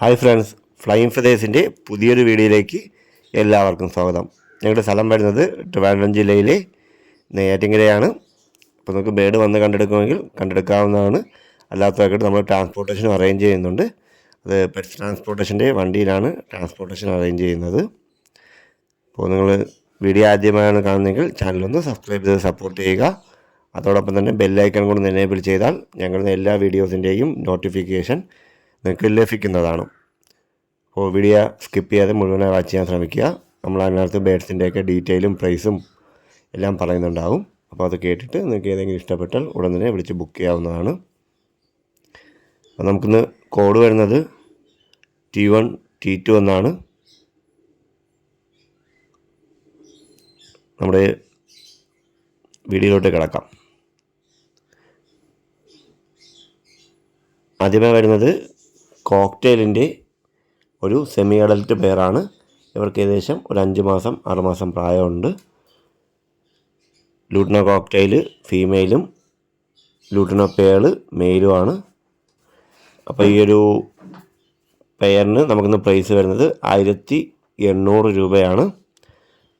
Hi friends flying ഫെതേഴ്സിന്റെ പുതിയൊരു വീഡിയോയിലേക്ക് എല്ലാവർക്കും സ്വാഗതം. ഞങ്ങളുടെ സ്ഥലം വരുന്നത് ട്രിവാൻഡ്രം ജില്ലയിലെ നെയ്യാറ്റിങ്കരയാണ് അപ്പോൾ നമുക്ക് ബേഡ് വന്ന് കണ്ടെടുക്കുമെങ്കിൽ കണ്ടെടുക്കാവുന്നതാണ്. അല്ലാത്തതായിട്ട് നമ്മൾ ട്രാൻസ്പോർട്ടേഷൻ അറേഞ്ച് ചെയ്യുന്നുണ്ട്. അത് പെറ്റ്സ് ട്രാൻസ്പോർട്ടേഷന്റെ വണ്ടിയിലാണ് ട്രാൻസ്പോർട്ടേഷൻ അറേഞ്ച് ചെയ്യുന്നത്. അപ്പോൾ നിങ്ങൾ വീഡിയോ ആദ്യമായാണ് കാണുന്നതെങ്കിൽ ചാനലൊന്ന് സബ്സ്ക്രൈബ് ചെയ്ത് സപ്പോർട്ട് ചെയ്യുക. അതോടൊപ്പം തന്നെ ബെല്ലൈക്കൺ കൊണ്ട് എനേബിൾ ചെയ്താൽ ഞങ്ങളുടെ എല്ലാ വീഡിയോസിന്റെയും നോട്ടിഫിക്കേഷൻ നിങ്ങൾക്ക് ലഭിക്കുന്നതാണ്. അപ്പോൾ വീഡിയോ സ്കിപ്പ് ചെയ്യാതെ മുഴുവനായി വാച്ച് ചെയ്യാൻ ശ്രമിക്കുക. നമ്മൾ അതിനകത്ത് ബേഡ്സിന്റെയൊക്കെ ഡീറ്റെയിലും പ്രൈസും എല്ലാം പറയുന്നുണ്ടാവും. അപ്പോൾ അത് കേട്ടിട്ട് നിങ്ങൾക്ക് ഏതെങ്കിലും ഇഷ്ടപ്പെട്ടാൽ ഉടൻ തന്നെ വിളിച്ച് ബുക്ക് ചെയ്യാവുന്നതാണ്. അപ്പോൾ നമുക്കിന്ന് കോഡ് വരുന്നത് ടി വൺ ടി ടു എന്നാണ്. നമ്മുടെ വീഡിയോയിലോട്ട് കിടക്കാം. ആദ്യമേ വരുന്നത് കോക്ടെയിലിന്റെ ഒരു സെമി അഡൽട്ട് പെയറാണ്. ഇവർക്ക് ഏകദേശം ഒരു അഞ്ച് മാസം ആറ് മാസം പ്രായമുണ്ട്. ലൂട്ടിനോ കോക്ടെയിൽ ഫീമെയിലും ലൂട്ടിനോ പേൾ മെയിലുമാണ്. അപ്പോൾ ഈ ഒരു പെയറിന് നമുക്കിന്ന് പ്രൈസ് വരുന്നത് ആയിരത്തി എണ്ണൂറ് രൂപയാണ്.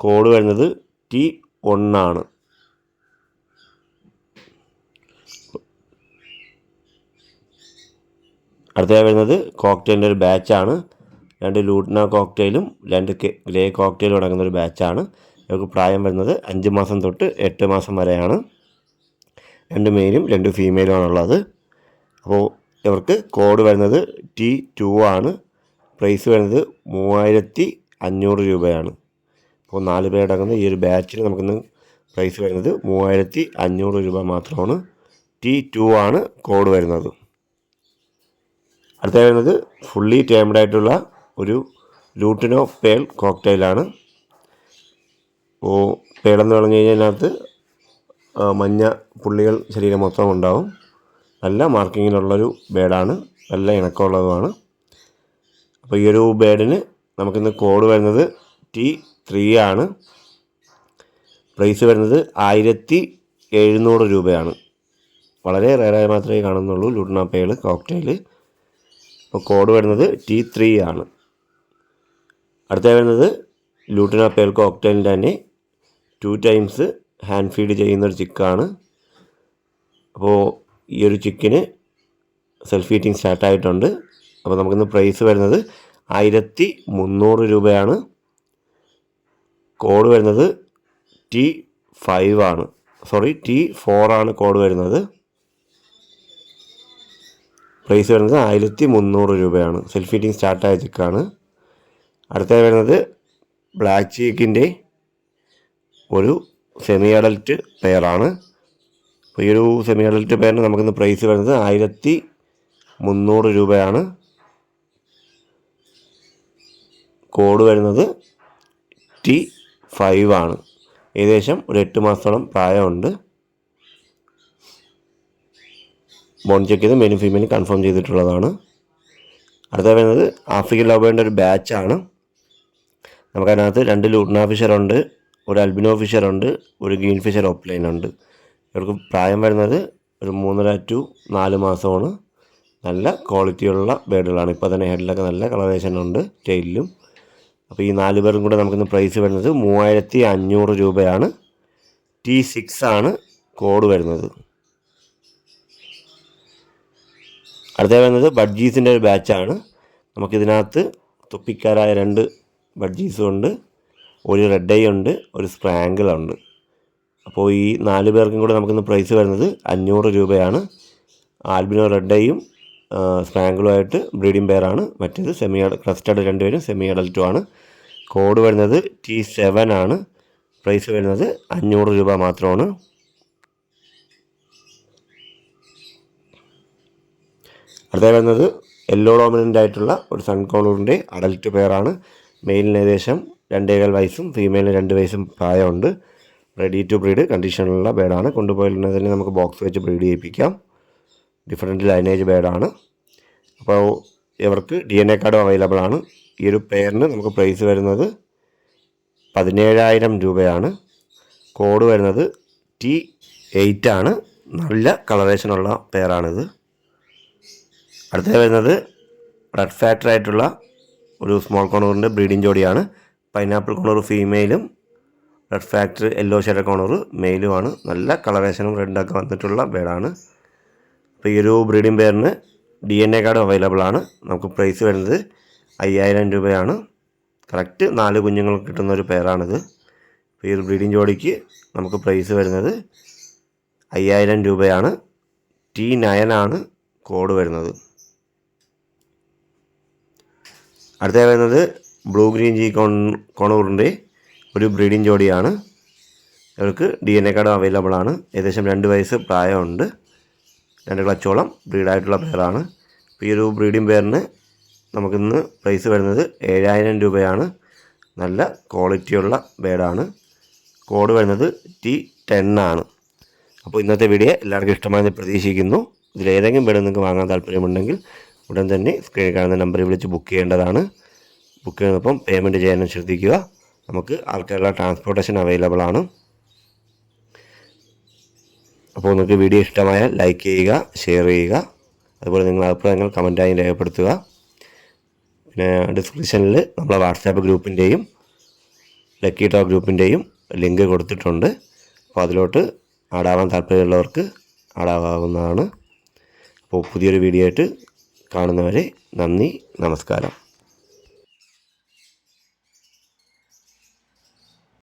കോഡ് വരുന്നത് ടി ഒന്നാണ്. അടുത്തതായി വരുന്നത് കോക്ടെയിലിന്റെ ഒരു ബാച്ചാണ്. രണ്ട് ലൂട്ട്ന കോക്ടെയിലും രണ്ട് ഗ്രേ കോക്ടെയിലും അടങ്ങുന്ന ഒരു ബാച്ചാണ്. ഇവർക്ക് പ്രായം വരുന്നത് അഞ്ച് മാസം തൊട്ട് എട്ട് മാസം വരെയാണ്. രണ്ട് മെയിലും രണ്ട് ഫീമെയിലുമാണുള്ളത്. അപ്പോൾ ഇവർക്ക് കോഡ് വരുന്നത് ടി ടു ആണ്. പ്രൈസ് വരുന്നത് മൂവായിരത്തി അഞ്ഞൂറ് രൂപയാണ്. അപ്പോൾ നാല് പേരടങ്ങുന്ന ഈ ഒരു ബാച്ചിൽ നമുക്കിന്ന് പ്രൈസ് വരുന്നത് മൂവായിരത്തി അഞ്ഞൂറ് രൂപ മാത്രമാണ്. ടി ടു ആണ് കോഡ് വരുന്നത്. അടുത്ത വരുന്നത് ഫുള്ളി ടേംഡ് ആയിട്ടുള്ള ഒരു ലൂട്ടിനോ പേൾ കോക്ടെയിലാണ് ഓ പേളെന്ന് പറഞ്ഞു കഴിഞ്ഞാൽ അതിനകത്ത് മഞ്ഞ പുള്ളികൾ ശരീരം മൊത്തം ഉണ്ടാവും. നല്ല മാർക്കിങ്ങിലുള്ളൊരു ബേഡാണ്. നല്ല ഇണക്കമുള്ളതുമാണ്. അപ്പോൾ ഈ ഒരു ബേഡിന് നമുക്കിന്ന് കോഡ് വരുന്നത് ടി ത്രീ ആണ്. പ്രൈസ് വരുന്നത് ആയിരത്തി എഴുന്നൂറ് രൂപയാണ്. വളരെ റേറായി മാത്രമേ കാണുന്നുള്ളൂ പേൾ കോക്ടെയിൽ അപ്പോൾ കോഡ് വരുന്നത് ടി ത്രീ ആണ്. അടുത്ത വരുന്നത് ലൂട്ടിന പേൽ കോക്ടെയിലിന്റെ തന്നെ ടു ടൈംസ് ഹാൻഡ് ഫീഡ് ചെയ്യുന്ന ഒരു ചിക്കാണ് അപ്പോൾ ഈ ഒരു ചിക്കിന് സെൽഫ് ഹീറ്റിംഗ് സ്റ്റാർട്ടായിട്ടുണ്ട് അപ്പോൾ നമുക്കിന്ന് പ്രൈസ് വരുന്നത് ആയിരത്തി മുന്നൂറ് രൂപയാണ്. കോഡ് വരുന്നത് ടി ഫൈവ് ആണ്. സോറി ടി ഫോർ ആണ് കോഡ് വരുന്നത്. പ്രൈസ് വരുന്നത് ആയിരത്തി മുന്നൂറ് രൂപയാണ് സെൽഫ് ഫീറ്റിംഗ് സ്റ്റാർട്ടായ ചിക്കാണ്. അടുത്തത് വരുന്നത് ബ്ലാക്ക് ചീക്കിന്റെ ഒരു സെമി അഡൽറ്റ് പെയറാണ് അപ്പോൾ ഈ ഒരു സെമി അഡൽറ്റ് പെയറിന് നമുക്കിന്ന് പ്രൈസ് വരുന്നത് ആയിരത്തി മുന്നൂറ് രൂപയാണ്. കോഡ് വരുന്നത് ടി ഫൈവ് ആണ്. ഏകദേശം ഒരു എട്ട് മാസത്തോളം പ്രായമുണ്ട്. ബോൺ ചെക്ക് ചെയ്ത് മെയിനും ഫീമെയിലും കൺഫേം ചെയ്തിട്ടുള്ളതാണ്. അടുത്ത വരുന്നത് ആഫ്രിക്കൻ ലവേന്റെ ഒരു ബാച്ചാണ് നമുക്കതിനകത്ത് രണ്ട് ലൂട്ട്ന ഫിഷറുണ്ട് ഒരു അൽബിനോ ഫിഷറുണ്ട് ഒരു ഗ്രീൻ ഫിഷർ ഓപ്ലൈൻ ഉണ്ട്. ഇവർക്ക് പ്രായം വരുന്നത് ഒരു മൂന്നര ടു നാല് മാസമാണ്. നല്ല ക്വാളിറ്റിയുള്ള ബേഡുകളാണ് ഇപ്പോൾ തന്നെ ഹെഡിലൊക്കെ നല്ല കളറേഷൻ ഉണ്ട് ടെയിലും അപ്പോൾ ഈ നാല് പേരും കൂടെ നമുക്കിന്ന് പ്രൈസ് വരുന്നത് മൂവായിരത്തി അഞ്ഞൂറ് രൂപയാണ്. ടി സിക്സ് ആണ് കോഡ് വരുന്നത്. അടുത്ത വരുന്നത് ബഡ്ജീസിന്റെ ഒരു ബാച്ചാണ് നമുക്കിതിനകത്ത് തൊപ്പിക്കാരായ രണ്ട് ബഡ്ജീസും ഉണ്ട്. ഒരു റെഡ് ഐ ഉണ്ട് ഒരു സ്പ്രാങ്കിൾ ഉണ്ട്. അപ്പോൾ ഈ നാല് പേർക്കും കൂടെ നമുക്കിന്ന് പ്രൈസ് വരുന്നത് അഞ്ഞൂറ് രൂപയാണ്. ആൽബിനോ റെഡ് ഐയും സ്പ്രാങ്കിളുമായിട്ട് ബ്രീഡിംഗ് പെയറാണ് മറ്റേത് സെമി ക്രസ്റ്റഡ് രണ്ടുപേരും സെമി അഡൽറ്റും ആണ്. കോഡ് വരുന്നത് ടി സെവൻ ആണ്. പ്രൈസ് വരുന്നത് അഞ്ഞൂറ് രൂപ മാത്രമാണ്. അടുത്ത വരുന്നത് യെല്ലോ ഡോമിനന്റ് ആയിട്ടുള്ള ഒരു സൺകോളറിന്റെ അഡൽട്ട് പെയറാണ് മെയിലിന് ഏകദേശം രണ്ടേകാൽ വയസ്സും ഫീമെയിലിന് രണ്ട് വയസ്സും പ്രായമുണ്ട്. റെഡി ടു ബ്രീഡ് കണ്ടീഷനിലുള്ള ബേഡാണ് കൊണ്ടുപോയിരുന്നത് തന്നെ നമുക്ക് ബോക്സ് വെച്ച് ബ്രീഡ് ചെയ്യിപ്പിക്കാം. ഡിഫറെന്റ് ലൈനേജ് ബേഡാണ് അപ്പോൾ ഇവർക്ക് ഡി എൻ എ കാർഡും അവൈലബിൾ ആണ്. ഈ ഒരു പെയറിന് നമുക്ക് പ്രൈസ് വരുന്നത് പതിനേഴായിരം രൂപയാണ്. കോഡ് വരുന്നത് ടി എയ്റ്റ് ആണ്. നല്ല കളറേഷനുള്ള പെയറാണിത് അടുത്തത് വരുന്നത് റെഡ് ഫാക്ടർ ആയിട്ടുള്ള ഒരു സ്മോൾ കോണൂറിന്റെ ബ്രീഡിംഗ് ജോഡിയാണ്. Pineapple conure ഫീമെയിലും red factor yellow sided conure മെയിലുമാണ് നല്ല കളറേഷനും റെഡൊക്കെ വന്നിട്ടുള്ള ബേഡാണ് അപ്പോൾ ഈ ഒരു ബ്രീഡിംഗ് പേരിന് D N A card available ആണ്. നമുക്ക് പ്രൈസ് വരുന്നത് അയ്യായിരം രൂപയാണ്. കറക്റ്റ് നാല് കുഞ്ഞുങ്ങൾ കിട്ടുന്ന ഒരു പേരാണിത് അപ്പോൾ ഈ ഒരു ബ്രീഡിംഗ് ജോഡിക്ക് നമുക്ക് പ്രൈസ് വരുന്നത് അയ്യായിരം രൂപയാണ്. ടി നയനാണ് കോഡ് വരുന്നത്. അടുത്ത വരുന്നത് ബ്ലൂ ഗ്രീൻ ജി കോൺ കോണൂറിന്റെ ഒരു ബ്രീഡിംഗ് ജോഡിയാണ്. ഇവർക്ക് D N A card available ആണ്. ഏകദേശം രണ്ട് വയസ്സ് പ്രായമുണ്ട്. രണ്ട് ക്ലച്ചോളം ബ്രീഡായിട്ടുള്ള പേരാണ് അപ്പോൾ ഈ ഒരു ബ്രീഡിംഗ് പേരിന് നമുക്കിന്ന് പ്രൈസ് വരുന്നത് ഏഴായിരം രൂപയാണ്. നല്ല ക്വാളിറ്റിയുള്ള ബേഡാണ് കോഡ് വരുന്നത് ടി ടെൻ ആണ്. അപ്പോൾ ഇന്നത്തെ വീഡിയോ എല്ലാവർക്കും ഇഷ്ടമായെന്ന് പ്രതീക്ഷിക്കുന്നു. ഇതിലേതെങ്കിലും ബേഡ് നിങ്ങൾക്ക് വാങ്ങാൻ താല്പര്യമുണ്ടെങ്കിൽ ഉടൻ തന്നെ സ്ക്രീനിൽ കാണുന്ന നമ്പറിൽ വിളിച്ച് ബുക്ക് ചെയ്യേണ്ടതാണ്. ബുക്ക് ചെയ്യുന്നപ്പം പേയ്മെന്റ് ചെയ്യാനും ശ്രദ്ധിക്കുക. നമുക്ക് ആൾക്കാരുടെ ട്രാൻസ്പോർട്ടേഷൻ അവൈലബിൾ ആണ്. അപ്പോൾ നിങ്ങൾക്ക് വീഡിയോ ഇഷ്ടമായാൽ ലൈക്ക് ചെയ്യുക ഷെയർ ചെയ്യുക. അതുപോലെ നിങ്ങളുടെ അഭിപ്രായങ്ങൾ കമന്റായി രേഖപ്പെടുത്തുക. പിന്നെ ഡിസ്ക്രിപ്ഷനിൽ നമ്മളെ വാട്സാപ്പ് ഗ്രൂപ്പിന്റെയും ലക്കി ടോക്ക് ഗ്രൂപ്പിന്റെയും ലിങ്ക് കൊടുത്തിട്ടുണ്ട്. അപ്പോൾ അതിലോട്ട് ആടാവാൻ താല്പര്യമുള്ളവർക്ക് ആടാവാവുന്നതാണ്. അപ്പോൾ പുതിയൊരു വീഡിയോ ആയിട്ട് കാണുന്നവരെ നന്ദി നമസ്കാരം.